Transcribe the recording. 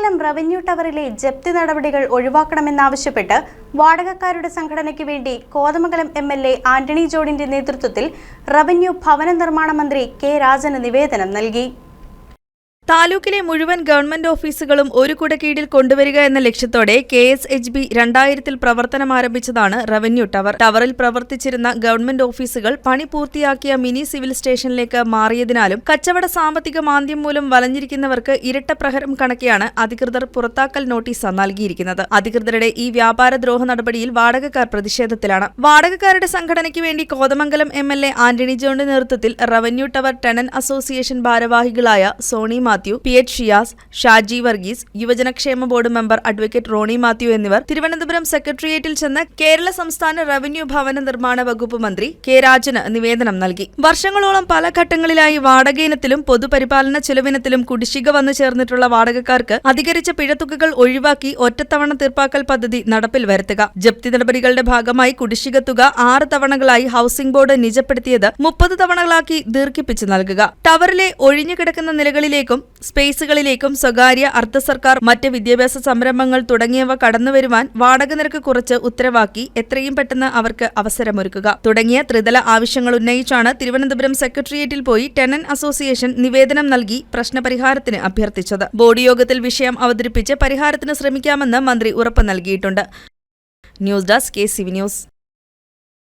Kothamangalam revenue ടവറിലെ ജപ്തി നടപടികൾ ഒഴിവാക്കണമെന്നാവശ്യപ്പെട്ട് വാടകക്കാരുടെ സംഘടനയ്ക്ക് വേണ്ടി Kothamangalam M L A Antony ജോണിന്റെ നേതൃത്വത്തിൽ റവന്യൂ ഭവന നിർമ്മാണ മന്ത്രി കെ രാജന് നിവേദനം നൽകി. താലൂക്കിലെ മുഴുവൻ ഗവൺമെന്റ് ഓഫീസുകളും ഒരു കുടക്കീഴിൽ കൊണ്ടുവരിക എന്ന ലക്ഷ്യത്തോടെ കെ എസ് എച്ച് ബി രണ്ടായിരത്തിൽ പ്രവർത്തനം ആരംഭിച്ചതാണ് റവന്യൂ ടവർ. ടവറിൽ പ്രവർത്തിച്ചിരുന്ന ഗവൺമെന്റ് ഓഫീസുകൾ പണി പൂർത്തിയാക്കിയ മിനി സിവിൽ സ്റ്റേഷനിലേക്ക് മാറിയതിനാലും കച്ചവട സാമ്പത്തിക മാന്ദ്യം മൂലം വലഞ്ഞിരിക്കുന്നവർക്ക് ഇരട്ട പ്രഹരം കണക്കെയാണ് അധികൃതർ പുറത്താക്കൽ നോട്ടീസ് നൽകിയിരിക്കുന്നത്. അധികൃതരുടെ ഈ വ്യാപാര ദ്രോഹ നടപടിയിൽ വാടകക്കാർ പ്രതിഷേധത്തിലാണ്. വാടകക്കാരുടെ സംഘടനയ്ക്ക് വേണ്ടി Kothamangalam M L A Antony ജോണിന്റെ നേതൃത്വത്തിൽ റവന്യൂ ടവർ ടെനൻ അസോസിയേഷൻ ഭാരവാഹികളായ Sony Mathew P. H. Shiyas Shaji Varghese യുവജനക്ഷേമ board member advocate Roni Mathew എന്നിവർ തിരുവനന്തപുരം സെക്രട്ടേറിയറ്റിൽ ചെന്ന് കേരള സംസ്ഥാന റവന്യൂ ഭവന നിർമ്മാണ വകുപ്പ് മന്ത്രി കെ. രാജന് നിവേദനം നൽകി. വർഷങ്ങളോളം പല ഘട്ടങ്ങളിലായി വാടക ഇനത്തിലും പൊതുപരിപാലന ചെലവിനത്തിലും കുടിശ്ശിക വന്നു ചേർന്നിട്ടുള്ള വാടകക്കാർക്ക് അധികരിച്ച പിഴത്തുകകൾ ഒഴിവാക്കി ഒറ്റത്തവണ തീർപ്പാക്കൽ പദ്ധതി നടപ്പിൽ വരുത്തുക. ജപ്തി നടപടികളുടെ ഭാഗമായി കുടിശ്ശിക തുക ആറ് തവണകളായി ഹൌസിംഗ് ബോർഡ് നിജപ്പെടുത്തിയത് മുപ്പത് തവണകളാക്കി ദീർഘിപ്പിച്ചു നൽകുക. ടവറിലെ ഒഴിഞ്ഞുകിടക്കുന്ന നിലകളിലേക്കും സ്പേസുകളിലേക്കും സ്വകാര്യ അർദ്ധ സർക്കാർ മറ്റ് വിദ്യാഭ്യാസ സംരംഭങ്ങൾ തുടങ്ങിയവ കടന്നുവരുവാൻ വാടക നിരക്ക് കുറച്ച് ഉത്തരവാക്കി എത്രയും പെട്ടെന്ന് അവർക്ക് അവസരമൊരുക്കുക. തുടങ്ങിയ ത്രിതല ആവശ്യങ്ങൾ ഉന്നയിച്ചാണ് തിരുവനന്തപുരം സെക്രട്ടേറിയറ്റിൽ പോയി ടെനൻ അസോസിയേഷൻ നിവേദനം നൽകി പ്രശ്നപരിഹാരത്തിന് അഭ്യർത്ഥിച്ചത്. ബോർഡ് യോഗത്തിൽ വിഷയം അവതരിപ്പിച്ച് പരിഹാരത്തിന് ശ്രമിക്കാമെന്ന് മന്ത്രി ഉറപ്പ് നൽകിയിട്ടുണ്ട്. News desk K C V news.